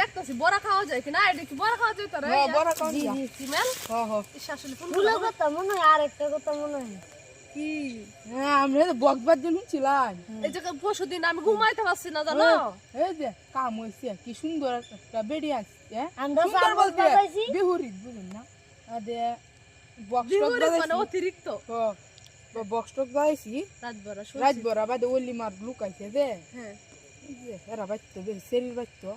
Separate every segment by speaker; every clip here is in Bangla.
Speaker 1: দেখতেছি বড়া খাওয়া যায় কিনা? এটা কি বড়া খাওয়া যায় তোরা
Speaker 2: হ্যাঁ, বড়া খাওয়া যায়।
Speaker 1: ফোন
Speaker 3: কথা মনে হয় আর একটা কথা মনে হয়।
Speaker 1: কি?
Speaker 2: হ্যাঁ আমরা তো বকবার জন্য ছিলাম
Speaker 1: এই যে পরশু দিন আমি ঘুমাইতে পারছি না জানো?
Speaker 2: এই যে কাম কি সুন্দর একটা বেডি আসছে
Speaker 3: আমরা
Speaker 2: সুন্দর বলতে
Speaker 3: বাজাইছি।
Speaker 2: বুঝুন না? আদে বক্স টক
Speaker 1: মানে অতিরিক্ত।
Speaker 2: বক্স টক বাজাইছি
Speaker 1: রাত বড়া
Speaker 2: রাত বড় বাদে ওলি মার লুকাইছে দে
Speaker 1: হ্যাঁ।
Speaker 2: যে এরা বাইতো শরীর বাইতো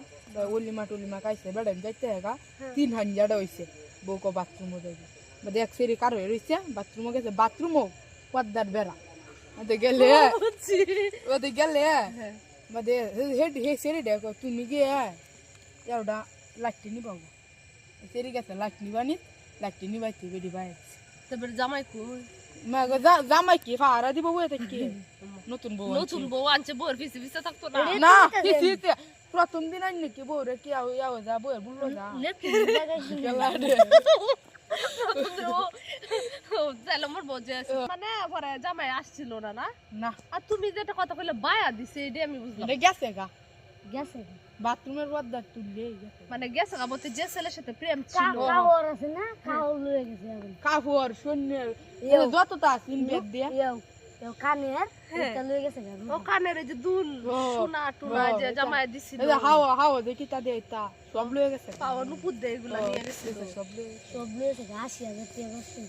Speaker 2: ওলি মা টুলি মা খাইছে বেড়াই যাইতে হেগা
Speaker 1: হ্যাঁ।
Speaker 2: তিন হাঞ্জাটা হইছে বউকে বাথরুমও যাইবে বাদে এক সেরি কার রইছে বাথরুমও গেছে। বাথরুমও পদ্মার বেড়া। ওতে গেলে ওতে গেলে
Speaker 1: হ্যাঁ।
Speaker 2: বাদে হেড হে সেরি দেখো তুমি গিয়ে এওটা লাঠি নিবাবো সেরি গেছে লাঠি নিবানি লাঠি নিবাইতে বেডি বাইছে
Speaker 1: তারপরে জামাই কই?
Speaker 2: জামাই কি ফারা দিব নতুন বউ
Speaker 1: নতুন বউ আনছে বউর পিছে পিছে থাকতো না
Speaker 2: না কিছুতে প্রথম দিন আনি কি বউ রে কি আও যা যা
Speaker 1: যে মানে পরে জামাই আসছিল না না
Speaker 2: না
Speaker 1: আর তুমি যেটা কথা কইলে বায়া দিছে আমি বুঝলাম
Speaker 2: গেছে গা
Speaker 3: গেছে
Speaker 2: বাথরুমের পর্দা তুললে
Speaker 1: মানে গেছে গা বলতে যে ছেলের সাথে প্রেম ছিল
Speaker 3: না কাহর লয়ে গেছে এখন
Speaker 2: কাপড় সৈন্যের দিয়া।
Speaker 3: ইয়ো কানের
Speaker 1: হ্যাঁ।
Speaker 3: এটা লয়ে গেছে এখন
Speaker 1: ও কানের যে দুল সোনা টুনা যে
Speaker 2: এটা-
Speaker 1: দিছিল।
Speaker 2: হাওয়া হাওয়া দেখি তা দিয়ে তা সব লয়ে গেছে।
Speaker 1: পাওয়া নুপুর দে এগুলা
Speaker 2: ও,
Speaker 1: নিয়ে
Speaker 2: গেছে, সব লয়ে
Speaker 3: সব লয়ে গেছে আশি হাজার টাকা করছে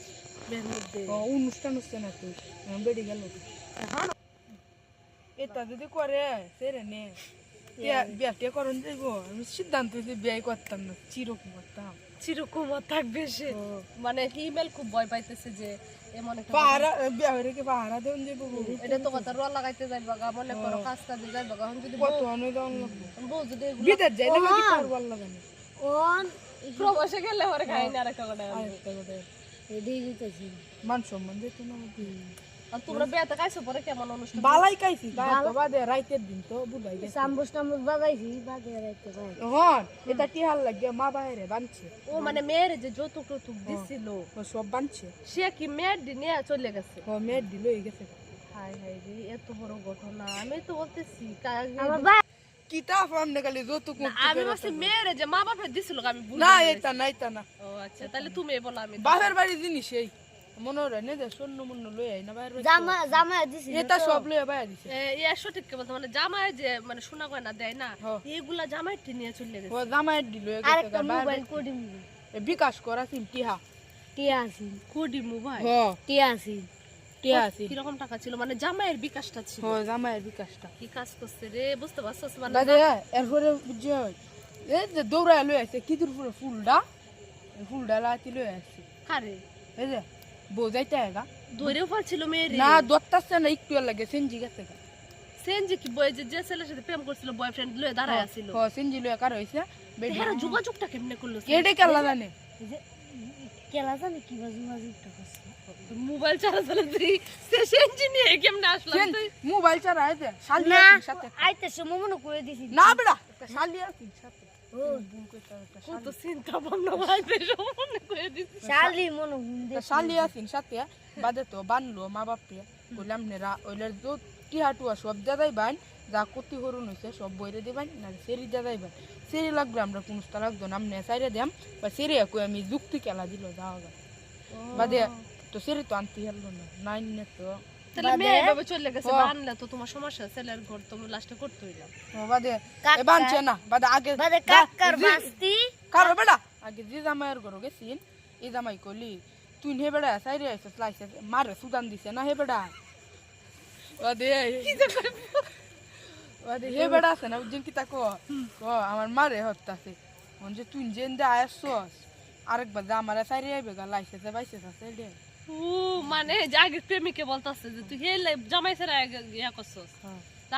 Speaker 2: ও, অনুষ্ঠান হচ্ছে না তুই বেড়ে গেল। এটা যদি করে সেরে নে। বিয়াটে করন যাইব। আমি সিদ্ধান্ত বিয়ে করতাম না চিরকম করতাম
Speaker 1: চিরকম আর থাকবে সে। মানে হিমেল খুব ভয় পাইতেছে যে এমন একটা
Speaker 2: পাহারা বিয়া হয়ে রেখে পাহারা দেন যাইব
Speaker 1: এটা তো কথা রোয়া লাগাইতে যাইবা গা মনে করো কাজ কাজে যাইবা গা। যদি
Speaker 2: কত অনেক দাম লাগবে।
Speaker 1: বউ যদি এগুলো
Speaker 2: বিদেশ যাইলে কি করবার লাগে না?
Speaker 3: ওন
Speaker 1: প্রবাসে গেলে পরে খাই না আরেকটা কথা
Speaker 3: এদিকে দিতেছি।
Speaker 2: মান সম্মান যেত না।
Speaker 1: তোমরা বিয়াতে খাইছো পরে কেমন অনুষ্ঠান?
Speaker 2: বালাই খাইছি তো বাদে রাইতের দিন তো বুঝাই গেছে
Speaker 3: চামচ টামচ বাজাইছি বাজে রাইতে ভাই
Speaker 2: হন এটা টিহার লাগে? মা বাইরে বানছে।
Speaker 1: ও মানে মেয়ের যে যৌতুক টৌতুক দিছিল
Speaker 2: ও সব বানছে।
Speaker 1: সে কি মেয়ের দিন চলে গেছে?
Speaker 2: ও মেয়ের দিল হয়ে গেছে।
Speaker 1: হাই হাই রে এত বড় ঘটনা। আমি তো বলতেছি
Speaker 3: আমার
Speaker 2: খালি যৌতুক
Speaker 1: আমি বলছি মেয়ের যে মা বাপের দিছিল আমি
Speaker 2: না
Speaker 1: নাই।
Speaker 2: এটা না এটা না।
Speaker 1: ও আচ্ছা তাহলে তুমি বলো আমি
Speaker 2: বাপের বাড়ি জিনিস এই। মনে হয় না যে মন্য লই আই না বাইরে বাড়ি।
Speaker 3: জামা জামা দিছি
Speaker 2: এটা সব লই বাইরে দিছে।
Speaker 1: এ, সঠিক বলতে মানে জামাই যে মানে সোনা গয়না দেয় না। এগুলা জামাই নিয়ে চলে গেছে।
Speaker 2: ও জামাইয়ের দিল গেছে
Speaker 3: আরেকটা
Speaker 2: গা, বাইরে
Speaker 3: মোবাইল কোডি
Speaker 2: এ বিকাশ করা সিম টিহা।
Speaker 3: টিয়া আছে
Speaker 1: কোডি মোবাইল
Speaker 2: হ।
Speaker 3: টিয়া আছে
Speaker 2: টিহা আছে
Speaker 1: কীরকম টাকা ছিল? মানে জামাইয়ের বিকাশটা ছিল।
Speaker 2: জামাইয়ের বিকাশটা।
Speaker 1: কি কাজ করছে রে? বুঝতে পারছস? মানে
Speaker 2: এরপরে এই যে দৌড়ায় লই আছে কি দূর পুরো ফুলটা এই ফুলটা লাতি লই আছে
Speaker 1: কারে?
Speaker 2: এই যে বউ যাইতে হেগা
Speaker 1: ধরেও পারছিল মেয়ের।
Speaker 2: না দত্তাছে না একটু লাগে সেনজি গেছে গা।
Speaker 1: সেন যে কি বয় যে যে ছেলের সাথে প্রেম করছিল বয়ফ্রেন্ড লয়ে দাঁড়ায় আছিল।
Speaker 2: হ সেনজি লই কার হইছে বেডি
Speaker 1: যোগাযোগটা কেমনে করল
Speaker 2: কেডে কেলা জানে?
Speaker 3: কেলা জানি কি বাজু টাকা
Speaker 1: মোবাইল চালা চালা তুই সে সেন নিয়ে কেমনে আসলাম তুই?
Speaker 2: মোবাইল চারা আছে শালি
Speaker 3: না
Speaker 2: সাথে
Speaker 3: আইতে সে মনে করে দিছি।
Speaker 2: না বেড়া শালি আছে সাথে
Speaker 3: ও
Speaker 2: বুন কইতা একটা
Speaker 1: কত চিন্তা ভাবনা ভাই মনে করে দিছি।
Speaker 3: শালি মনে
Speaker 2: শালি আছে সাথে বাদে তো বানলো মা বাপে। বললাম নেরা ওইলার তো টিহা টুয়া সব দাদাই বান যা কতি হরুন হয়েছে সব বইরে দিবান না সেরি দাদাই বান। সেরি লাগবে আমরা কোনটা লাগতো না আমনে সাইরে দিয়াম বা সেরি কই আমি যুক্তি খেলা দিল যাওয়া বাদে তো সেরি তো আনতে হলো না নাইন তো
Speaker 1: তাহলে মেয়ে এভাবে চলে গেছে বানলে তো তোমার সমস্যা ছেলের ঘর তুমি লাস্টে করতে হইলাম
Speaker 2: বাদে এ বানছে না বাদে আগে
Speaker 3: বাদে কাকার
Speaker 2: জি- কারও বেড়া আগে যে জামাইয়ের ঘর গেছিন এই জামাই কলি তুই হে বেড়া সাইরে আইসে লাইছে মারে সুদান দিছে না হে বেড়া? হে বেড়া আছে না বুঝছেন কি তা কো কো আমার মারে হত্যাছে মন যে তুই যে দে আয়াসস আরেকবার যা আমার সাইরে আইবে গা লাইছে যে বাইছে আছে দে
Speaker 1: ও মানে আগে প্রেমিকে বলতাছে যে তুই হেলে জামাই ছেড়ে ইয়া করছস।
Speaker 2: হ্যাঁ,
Speaker 1: তা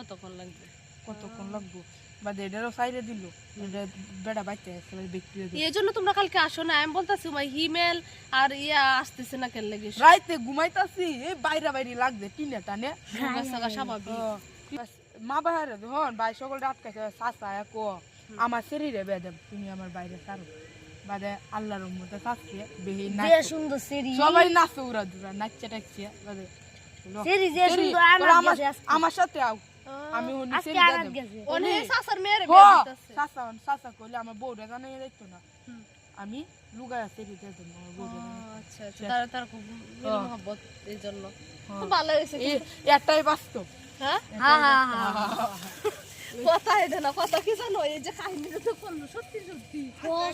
Speaker 1: কতক্ষণ লাগবে?
Speaker 2: কতক্ষণ লাগবো? বাদে এটারও সাইরে দিল। এটা বেড়া বাইতে বিক্রি
Speaker 1: এই জন্য তোমরা কালকে আসো না আমি বলতাছি ভাই হিমেল আর ইয়া আসতেছে না কেন লেগে?
Speaker 2: রাইতে ঘুমাইতাছি এই বাইরা বাইরে লাগবে টিনে টানে।
Speaker 1: সাগা স্বাভাবিক।
Speaker 2: মা হন ভাই সকলটা আটকাইছে চাচা এক আমার শরীরে বেদম তুমি আমার বাইরে সারো বাদে আল্লাহর মধ্যে চাচ্ছে বেহি নাচ
Speaker 3: সুন্দর সেরি
Speaker 2: সবাই নাচে উড়া দুরা নাচছে টাচছে বাদে লো,
Speaker 3: সেরি যে সুন্দর আমার
Speaker 2: আমার আমার সাথে আও। আমি হনি
Speaker 3: আজকে
Speaker 2: সেরি
Speaker 3: আনাত
Speaker 1: ওনে সাসার
Speaker 2: হ
Speaker 1: বিয়ে দিতেছে।
Speaker 2: সাসা সাসা কইলে আমার বউরে জানাই যাইতো না। আমি দেব আমার বউরে।
Speaker 1: আচ্ছা আচ্ছা। তার তার খুব মহব্বত এই জন্য। খুব ভালো হয়েছে
Speaker 2: একটাই বাস্তব।
Speaker 1: হ্যাঁ?
Speaker 3: হ্যাঁ হ্যাঁ
Speaker 1: কথা এটা না কথা কি জানো? এই যে কাহিনীটা তো করল সত্যি সত্যি।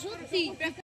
Speaker 3: সত্যি।